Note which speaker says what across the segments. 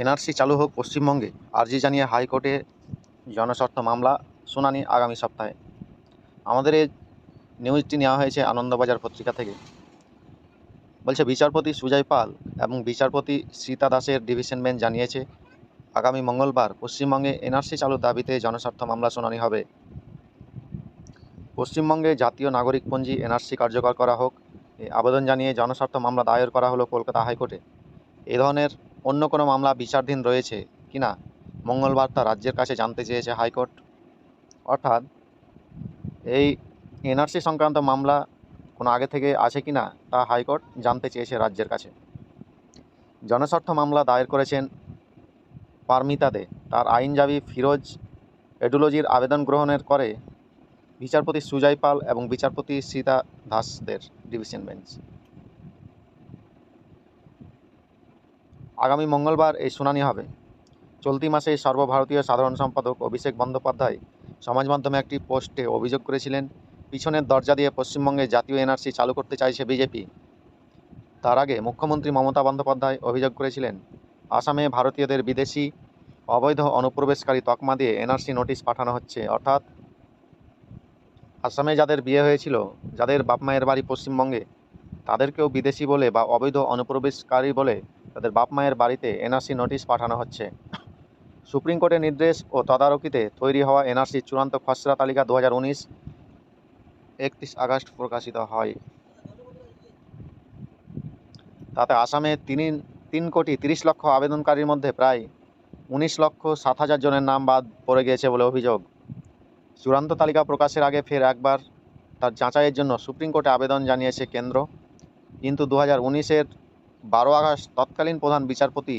Speaker 1: NRC চালু হোক পশ্চিমবঙ্গে, আর্জি জানিয়ে হাইকোর্টে জনস্বার্থ মামলা, শুনানি আগামী সপ্তাহে। আমাদের এই নিউজটি নেওয়া হয়েছে আনন্দবাজার পত্রিকা থেকে। বলছে, বিচারপতি সুজয় পাল এবং বিচারপতি সীতা দাসের ডিভিশন বেঞ্চ জানিয়েছে, আগামী মঙ্গলবার পশ্চিমবঙ্গে এনআরসি চালুর দাবিতে জনস্বার্থ মামলা, শুনানি হবে। পশ্চিমবঙ্গে জাতীয় নাগরিকপঞ্জি এনআরসি কার্যকর করা হোক আবেদন জানিয়ে জনস্বার্থ মামলা দায়ের করা হলো কলকাতা হাইকোর্টে। এ ধরনের অন্য কোনো মামলা বিচারাধীন রয়েছে কিনা মঙ্গলবার তা রাজ্যের কাছে জানতে চেয়েছে হাইকোর্ট। অর্থাৎ, এই এনআরসি সংক্রান্ত মামলা কোনো আগে থেকে আছে কিনা তা হাইকোর্ট জানতে চেয়েছে রাজ্যের কাছে। জনস্বার্থ মামলা দায়ের করেছেন পারমিতা দে। তার আইনজীবী ফিরোজ এডুলজির আবেদন গ্রহণের করে বিচারপতি সুজয় পাল এবং বিচারপতি সীতা দাসদের ডিভিশন বেঞ্চ। আগামী মঙ্গলবার এই শুনানি হবে। চলতি মাসে সর্বভারতীয় সাধারণ সম্পাদক অভিষেক বন্দ্যোপাধ্যায় সমাজ মাধ্যমে একটি পোস্টে অভিযোগ করেছিলেন, পিছনের দরজা দিয়ে পশ্চিমবঙ্গে জাতীয় এনআরসি চালু করতে চাইছে বিজেপি। তার আগে মুখ্যমন্ত্রী মমতা বন্দ্যোপাধ্যায় অভিযোগ করেছিলেন, আসামে ভারতীয়দের বিদেশি অবৈধ অনুপ্রবেশকারী তকমা দিয়ে এনআরসি নোটিশ পাঠানো হচ্ছে। অর্থাৎ আসামে যাদের বিয়ে হয়েছিল, যাদের বাপ মায়ের বাড়ি পশ্চিমবঙ্গে তাদেরকেও বিদেশি বলে বা অবৈধ অনুপ্রবেশকারী বলে তাদের বাপ মায়ের বাড়িতে এনআরসি নোটিশ পাঠানো হচ্ছে। সুপ্রিম কোর্টের নির্দেশ ও তদারকিতে তৈরি হওয়া এনআরসি চূড়ান্ত খসড়া তালিকা দু হাজার উনিশ একত্রিশ আগস্ট প্রকাশিত হয়। তাতে আসামে তিন তিন কোটি তিরিশ লক্ষ আবেদনকারীর মধ্যে প্রায় উনিশ লক্ষ সাত হাজার জনের নাম বাদ পড়ে গিয়েছে বলে অভিযোগ। চূড়ান্ত তালিকা প্রকাশের আগে ফের একবার তার যাচাইয়ের জন্য সুপ্রিম কোর্টে আবেদন জানিয়েছে কেন্দ্র। কিন্তু দু হাজার উনিশের বারো আগস্ট তৎকালীন প্রধান বিচারপতি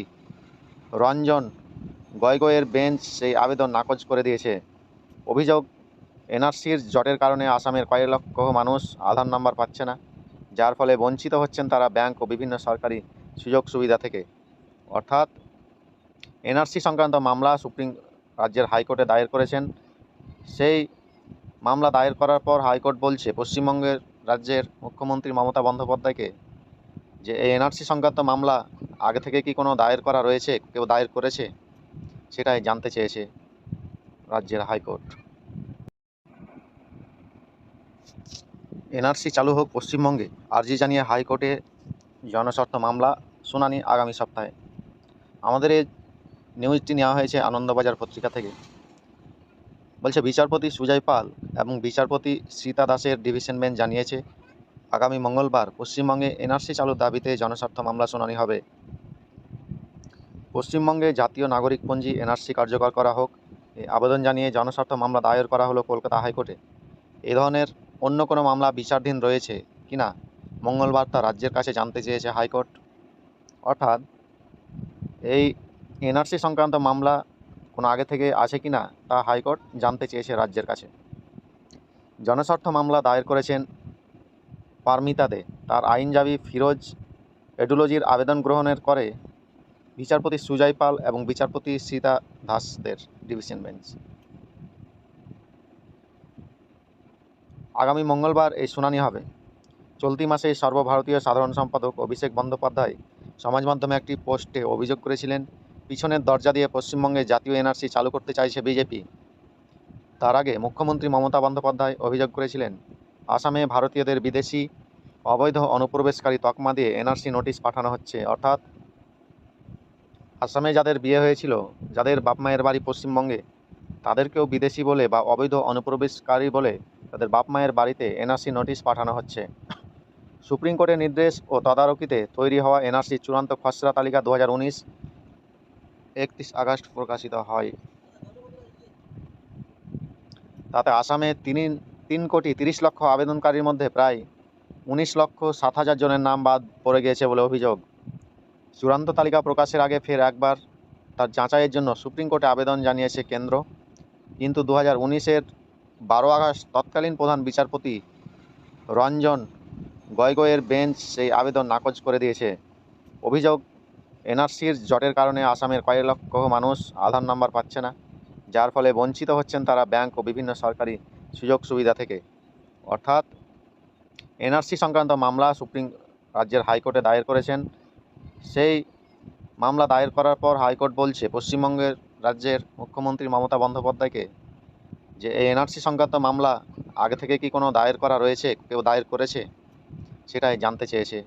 Speaker 1: রঞ্জন গয়গয়ের বেঞ্চ সেই আবেদন নাকচ করে দিয়েছে। অভিযোগ, এনআরসির জটের কারণে আসামের কয়েক লক্ষ মানুষ আধার নাম্বার পাচ্ছে না, যার ফলে বঞ্চিত হচ্ছেন তারা ব্যাংক ও বিভিন্ন সরকারি সুযোগ সুবিধা থেকে। অর্থাৎ, এনআরসি সংক্রান্ত মামলা সুপ্রিম রাজ্যের হাইকোর্টে দায়ের করেছেন। সেই মামলা দায়ের করার পর হাইকোর্ট বলছে, পশ্চিমবঙ্গের রাজ্যের মুখ্যমন্ত্রী মমতা বন্দ্যোপাধ্যায়কে যে এই এনআরসি সংক্রান্ত মামলা আগে থেকে কি কোনো দায়ের করা রয়েছে, কেউ দায়ের করেছে, সেটাই জানতে চেয়েছে রাজ্যের হাইকোর্ট। এনআরসি চালু হোক পশ্চিমবঙ্গে, আর্জি জানিয়ে হাইকোর্টে জনস্বার্থ মামলা, শুনানি আগামী সপ্তাহে। আমাদের এই নিউজটি নেওয়া হয়েছে আনন্দবাজার পত্রিকা থেকে। বলছে, বিচারপতি সুজয় পাল এবং বিচারপতি সীতা দাসের ডিভিশন বেঞ্চ জানিয়েছে, আগামী মঙ্গলবার পশ্চিমবঙ্গে এনআরসি চালুর দাবিতে জনস্বার্থ মামলা শুনানি হবে। পশ্চিমবঙ্গে জাতীয় নাগরিকপঞ্জি এনআরসি কার্যকর করা হোক আবেদন জানিয়ে জনস্বার্থ মামলা দায়ের করা হলো কলকাতা হাইকোর্টে। এ ধরনের অন্য কোনো মামলা বিচারাধীন রয়েছে কিনা মঙ্গলবার তা রাজ্যের কাছে জানতে চেয়েছে হাইকোর্ট। অর্থাৎ এই এনআরসি সংক্রান্ত মামলা কোনো আগে থেকে আছে কিনা তা হাইকোর্ট জানতে চেয়েছে রাজ্যের কাছে। জনস্বার্থ মামলা দায়ের করেছেন পারমিতা দে। তার আইনজীবী ফিরোজ এডুলজির আবেদন গ্রহণের করে বিচারপতি সুজয় পাল এবং বিচারপতি সীতা দাসদের ডিভিশন বেঞ্চ। আগামী মঙ্গলবার এই শুনানি হবে। চলতি মাসে সর্বভারতীয় সাধারণ সম্পাদক অভিষেক বন্দ্যোপাধ্যায় সমাজ মাধ্যমে একটি পোস্টে অভিযোগ করেছিলেন পিছনের দরজা দিয়ে পশ্চিমবঙ্গে জাতীয় এনআরসি চালু করতে চাইছে বিজেপি। তার আগে মুখ্যমন্ত্রী মমতা বন্দ্যোপাধ্যায় অভিযোগ করেছিলেন, আসামে ভারতীয়দের বিদেশি অবৈধ অনুপ্রবেশকারী তকমা দিয়ে এনআরসি নোটিশ পাঠানো হচ্ছে। অর্থাৎ আসামে যাদের বিয়ে হয়েছিল, যাদের বাপ মায়ের বাড়ি পশ্চিমবঙ্গে, তাদেরকেও বিদেশি বলে বা অবৈধ অনুপ্রবেশকারী বলে তাদের বাপ মায়ের বাড়িতে এনআরসি নোটিশ পাঠানো হচ্ছে। সুপ্রিম কোর্টের নির্দেশ ও তদারকিতে তৈরি হওয়া এনআরসি চূড়ান্ত খসড়া তালিকা দু হাজার উনিশ একত্রিশ আগস্ট প্রকাশিত হয়। তাতে আসামে তিন তিন কোটি তিরিশ লক্ষ আবেদনকারীর মধ্যে প্রায় উনিশ লক্ষ সাত হাজার জনের নাম বাদ পড়ে গিয়েছে বলে অভিযোগ। চূড়ান্ত তালিকা প্রকাশের আগে ফের একবার তার যাচাইয়ের জন্য সুপ্রিম কোর্টে আবেদন জানিয়েছে কেন্দ্র। কিন্তু দু হাজার উনিশের বারো আগস্ট তৎকালীন প্রধান বিচারপতি রঞ্জন গয়গয়ের বেঞ্চ সেই আবেদন নাকচ করে দিয়েছে। অভিযোগ এনআরসির জটের কারণে আসামের কয়েক লক্ষ মানুষ আধার নাম্বার পাচ্ছে না, যার ফলে বঞ্চিত হচ্ছেন তারা ব্যাংক ও বিভিন্ন সরকারি সুযোগ সুবিধা থেকে। অর্থাৎ, এনআরসি সংক্রান্ত মামলা সুপ্রিম রাজ্যের হাইকোর্টে দায়ের করেছেন। সেই মামলা দায়ের করার পর হাইকোর্ট বলছে, পশ্চিমবঙ্গের রাজ্যের মুখ্যমন্ত্রী মমতা বন্দ্যোপাধ্যায়কে যে এই এনআরসি সংক্রান্ত মামলা আগে থেকে কি কোনো দায়ের করা রয়েছে, কেউ দায়ের করেছে? সেটাই জানতে চেয়েছে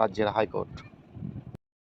Speaker 1: রাজ্যের হাইকোর্ট।